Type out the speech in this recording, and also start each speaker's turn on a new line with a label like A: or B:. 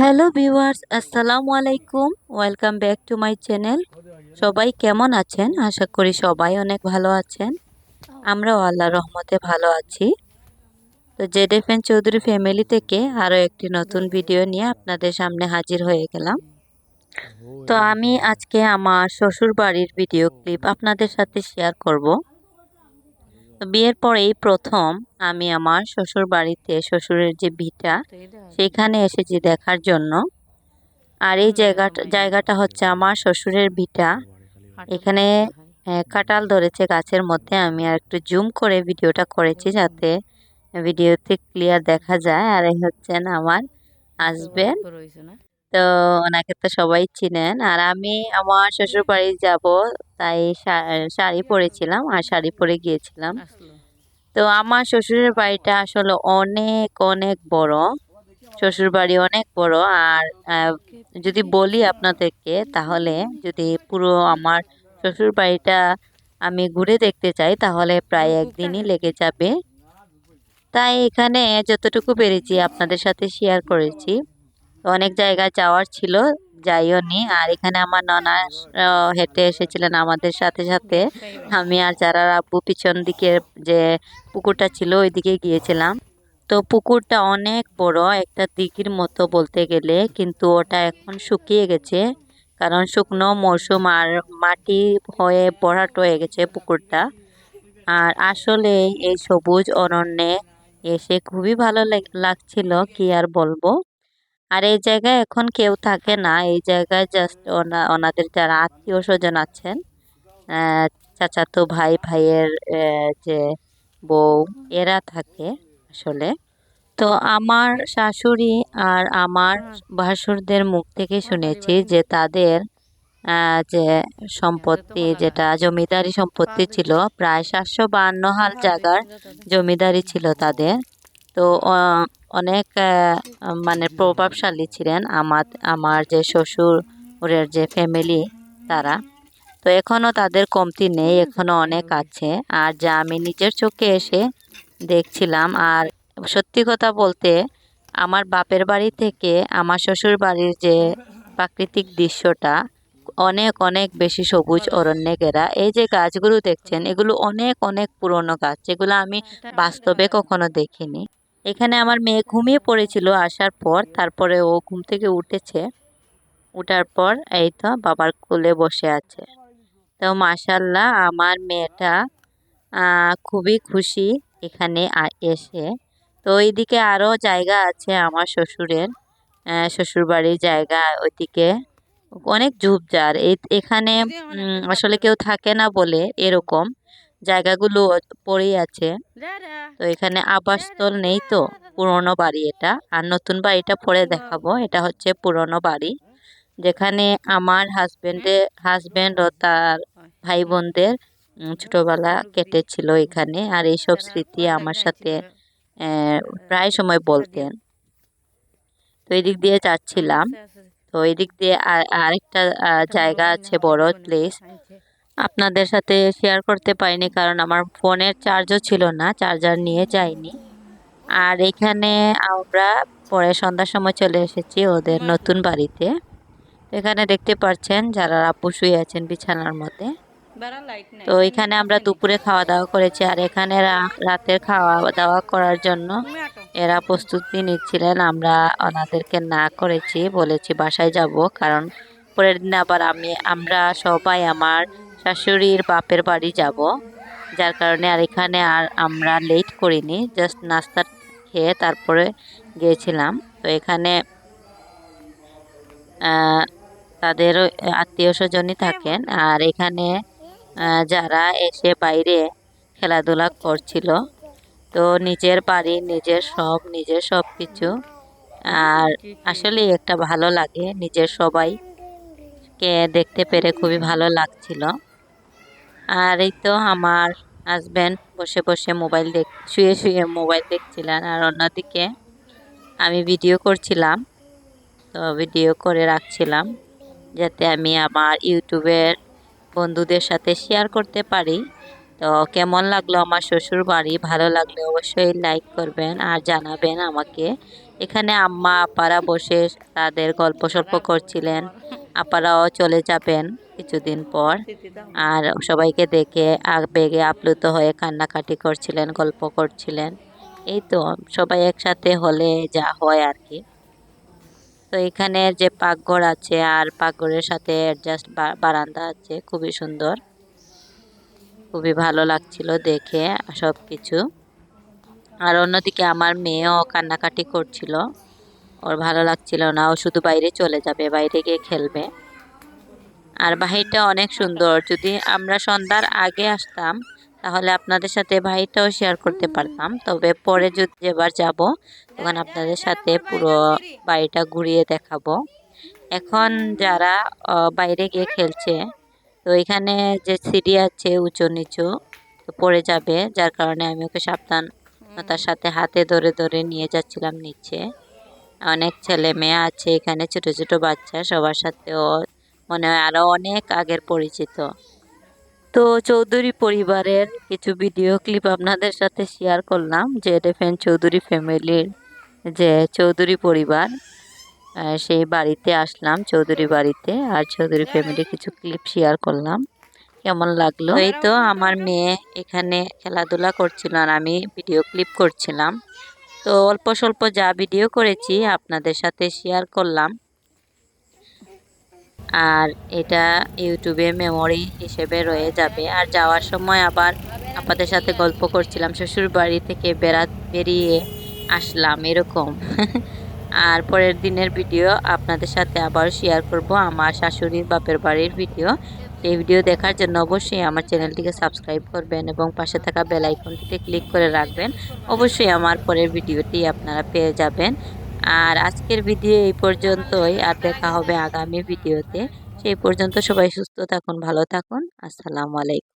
A: Hello viewers, আসসালামু আলাইকুম। Welcome back to my channel. সবাই কেমন আছেন? আশা করি সবাই অনেক ভালো আছেন। আমরাও আল্লাহ রহমতে ভালো আছি। তো জেডেফেন চৌধুরী ফ্যামিলি থেকে আরও একটি নতুন ভিডিও নিয়ে আপনাদের সামনে হাজির হয়ে গেলাম। তো আমি আজকে আমার শ্বশুর বাড়ির ভিডিও ক্লিপ আপনাদের সাথে শেয়ার করব। বিয়ের পরেই প্রথম আমি আমার শ্বশুর বাড়িতে শ্বশুরের যে ভিটা, সেখানে এসেছি দেখার জন্য। আর এই জায়গাটা জায়গাটা হচ্ছে আমার শ্বশুরের ভিটা। এখানে কাঁঠাল ধরেছে গাছের মধ্যে। আমি আর একটু জুম করে ভিডিওটা করেছি যাতে ভিডিওতে ক্লিয়ার দেখা যায়। আর এই হচ্ছেন আমার হাজবেন্ড তো ওনাকে তো সবাই চিনেন। আর আমি আমার শ্বশুর বাড়ি যাব তাই শাড়ি পরেছিলাম আর শাড়ি পরে গিয়েছিলাম। তো আমার শ্বশুরের বাড়িটা আসলে অনেক অনেক বড়। শ্বশুর বাড়ি অনেক বড়। আর যদি বলি আপনাদেরকে তাহলে যদি পুরো আমার শ্বশুর বাড়িটা আমি ঘুরে দেখতে চাই তাহলে প্রায় একদিনই লেগে যাবে। তাই এখানে যতটুকু পেরেছি আপনাদের সাথে শেয়ার করেছি। অনেক জায়গায় যাওয়ার ছিল, যাইও নি। আর এখানে আমার ননা হেঁটে এসেছিলেন আমাদের সাথে সাথে। আমি আর যারা আব্বু পিছন দিকে যে পুকুরটা ছিল ওই দিকে গিয়েছিলাম। তো পুকুরটা অনেক বড়, একটা দিঘির মতো বলতে গেলে, কিন্তু ওটা এখন শুকিয়ে গেছে। কারণ শুকনো মৌসুম আর মাটি হয়ে ভরাট হয়ে গেছে পুকুরটা। আর আসলে এই সবুজ অরণ্যে এসে খুবই ভালো লাগ- লাগছিল, কি আর বলব। আর এই জায়গায় এখন কেউ থাকে না। এই জায়গায় জাস্ট ওনাদের যারা আত্মীয় স্বজন আছেন চাচাতো ভাই, ভাইয়ের যে বউ, এরা থাকে আসলে। তো আমার শাশুড়ি আর আমার ভাসুরদের মুখ থেকে শুনেছি যে তাদের যে সম্পত্তি যেটা জমিদারি সম্পত্তি ছিল, প্রায় সাতশো বাহান্ন হাল জায়গার জমিদারি ছিল তাদের। তো অনেক মানে প্রভাবশালী ছিলেন আমার আমার যে শ্বশুরের যে ফ্যামিলি তারা। তো এখনও তাদের কমতি নেই এখনও অনেক আছে। আর যা আমি নিজের চোখে এসে দেখছিলাম, আর সত্যি কথা বলতে আমার বাপের বাড়ি থেকে আমার শ্বশুর বাড়ির যে প্রাকৃতিক দৃশ্যটা অনেক অনেক বেশি সবুজ অরণ্যে ঘেরা। এই যে গাছগুলো দেখছেন, এগুলো অনেক অনেক পুরনো গাছ, যেগুলো আমি বাস্তবে কখনো দেখিনি। এখানে আমার মেয়ে ঘুমিয়ে পড়েছিল আসার পর, তারপরে ও ঘুম থেকে উঠেছে। উঠার পর এই তো বাবার কোলে বসে আছে। তো মাশাল্লাহ আমার মেয়েটা খুবই খুশি এখানে এসে। তো এইদিকে আরও জায়গা আছে আমার শ্বশুরের শ্বশুরবাড়ির জায়গা ওইদিকে। অনেক ঝুপঝাড়। এখানে আসলে কেউ থাকে না বলে এরকম। জায়গাগুলো পড়েই আছে। তো এখানে আবাসস্থল নেই তো পুরনো বাড়ি এটা। আর নতুন বাড়িটা পরে দেখাবো এটা হচ্ছে পুরনো বাড়ি। যেখানে আমার হাজবেন্ডের হাজবেন্ড ও তার ভাই বোনদের ছোটবেলা কেটেছিল এখানে। আর এইসব স্মৃতি আমার সাথে প্রায় সময় বলতেন। তো এই দিক দিয়ে যাচ্ছিলাম। তো এই দিক দিয়ে আর- আরেকটা জায়গা আছে বড় প্লেস আপনাদের সাথে শেয়ার করতে পারিনি কারণ আমার ফোনের চার্জও ছিল না চার্জার নিয়ে যাইনি। আর এখানে আমরা পরে সন্ধ্যার সময় চলে এসেছি ওদের নতুন বাড়িতে। এখানে দেখতে পাচ্ছেন যারা আপু শুয়ে আছেন বিছানার মধ্যে। তো এখানে আমরা দুপুরে খাওয়া দাওয়া করেছি আর এখানে রাতের খাওয়া দাওয়া করার জন্য এরা প্রস্তুতি নিচ্ছিলেন। আমরা ওনাদেরকে না করেছি, বলেছি বাসায় যাব কারণ পরের দিন আবার আমি, আমরা সবাই আমার শাশুড়ির বাপের বাড়ি যাব। যার কারণে আর এখানে আর আমরা লেট করিনি জাস্ট নাস্তা খেয়ে তারপরে গিয়েছিলাম। তো এখানে তাদের আত্মীয় স্বজনই থাকেন। আর এখানে যারা এসে বাইরে খেলাধুলা করছিল, তো নিজের বাড়ি, নিজের সব নিজের সব কিছু। আর আসলে একটা ভালো লাগে, নিজের সবাইকে দেখতে পেরে খুবই ভালো লাগছিল। আর এই তো আমার হাজব্যান্ড বসে বসে মোবাইল দেখ, শুয়ে শুয়ে মোবাইল দেখছিলেন আর অন্যদিকে আমি ভিডিও করছিলাম, তো ভিডিও করে রাখছিলাম যাতে আমি আমার ইউটিউবের বন্ধুদের সাথে শেয়ার করতে পারি। তো কেমন লাগল আমার শ্বশুর বাড়ি ভালো লাগলে অবশ্যই লাইক করবেন আর জানাবেন আমাকে। এখানে আম্মা, আপারা বসে তাদের গল্প সল্প করছিলেন। আপারাও চলে যাবেন কিছুদিন পর। আর সবাইকে দেখে আবেগে আপ্লুত হয়ে কান্নাকাটি করছিলেন, গল্প করছিলেন। এই তো, সবাই একসাথে হলে যা হয় আর কি। তো এখানে যে পাকঘর আছে আর পাকঘরের সাথে অ্যাডজাস্ট বারান্দা আছে, খুবই সুন্দর। খুবই ভালো লাগছিল দেখে সব কিছু আর অন্যদিকে আমার মেয়েও কান্নাকাটি করছিল। ওর ভালো লাগছিল না, ও শুধু বাইরে চলে যাবে, বাইরে গিয়ে খেলবে। আর বাহিরটা অনেক সুন্দর, যদি আমরা সন্ধ্যার আগে আসতাম, তাহলে আপনাদের সাথে বাহিরটাও শেয়ার করতে পারতাম। তবে পরে যদি এবার যাব, তখন আপনাদের সাথে পুরো বাড়িটা ঘুরিয়ে দেখাবো। এখন যারা বাইরে গিয়ে খেলছে, তো এখানে যে সিঁড়ি আছে উঁচু নিচু, তো পড়ে যাবে। যার কারণে আমি ওকে সাবধানতার সাথে হাতে ধরে ধরে নিয়ে যাচ্ছিলাম নিচে। অনেক ছেলে মেয়ে আছে এখানে, ছোট ছোট বাচ্চা, সবার সাথেও মনে হয় আরও অনেক আগের পরিচিত। তো চৌধুরী পরিবারের কিছু ভিডিও ক্লিপ আপনাদের সাথে শেয়ার করলাম, যে দেখেন চৌধুরী ফ্যামিলির যে চৌধুরী পরিবার সেই বাড়িতে আসলাম, চৌধুরী বাড়িতে, আর চৌধুরী ফ্যামিলির কিছু ক্লিপ শেয়ার করলাম। কেমন লাগল? এই তো আমার মেয়ে এখানে খেলাধুলা করছিল আর আমি ভিডিও ক্লিপ করছিলাম। তো অল্প স্বল্প যা ভিডিও করেছি আপনাদের সাথে শেয়ার করলাম। আর এটা ইউটিউবে মেমোরি হিসেবে রয়ে যাবে। আর যাওয়ার সময় আবার আপনাদের সাথে গল্প করছিলাম, শ্বশুর বাড়ি থেকে বেড়া, বেরিয়ে আসলাম এরকম। আর পরের দিনের ভিডিও আপনাদের সাথে আবার শেয়ার করব, আমার শাশুড়ির বাপের বাড়ির ভিডিও এই ভিডিও দেখার জন্য অবশ্যই আমার চ্যানেলটিকে সাবস্ক্রাইব করবেন এবং পাশে থাকা বেল আইকনটিতে ক্লিক করে রাখবেন। অবশ্যই আমার পরের ভিডিওটি আপনারা পেয়ে যাবেন। আর আজকের ভিডিও এই পর্যন্তই। আর দেখা হবে আগামী ভিডিওতে। সেই পর্যন্ত সবাই সুস্থ থাকুন, ভালো থাকুন। আসসালামু আলাইকুম।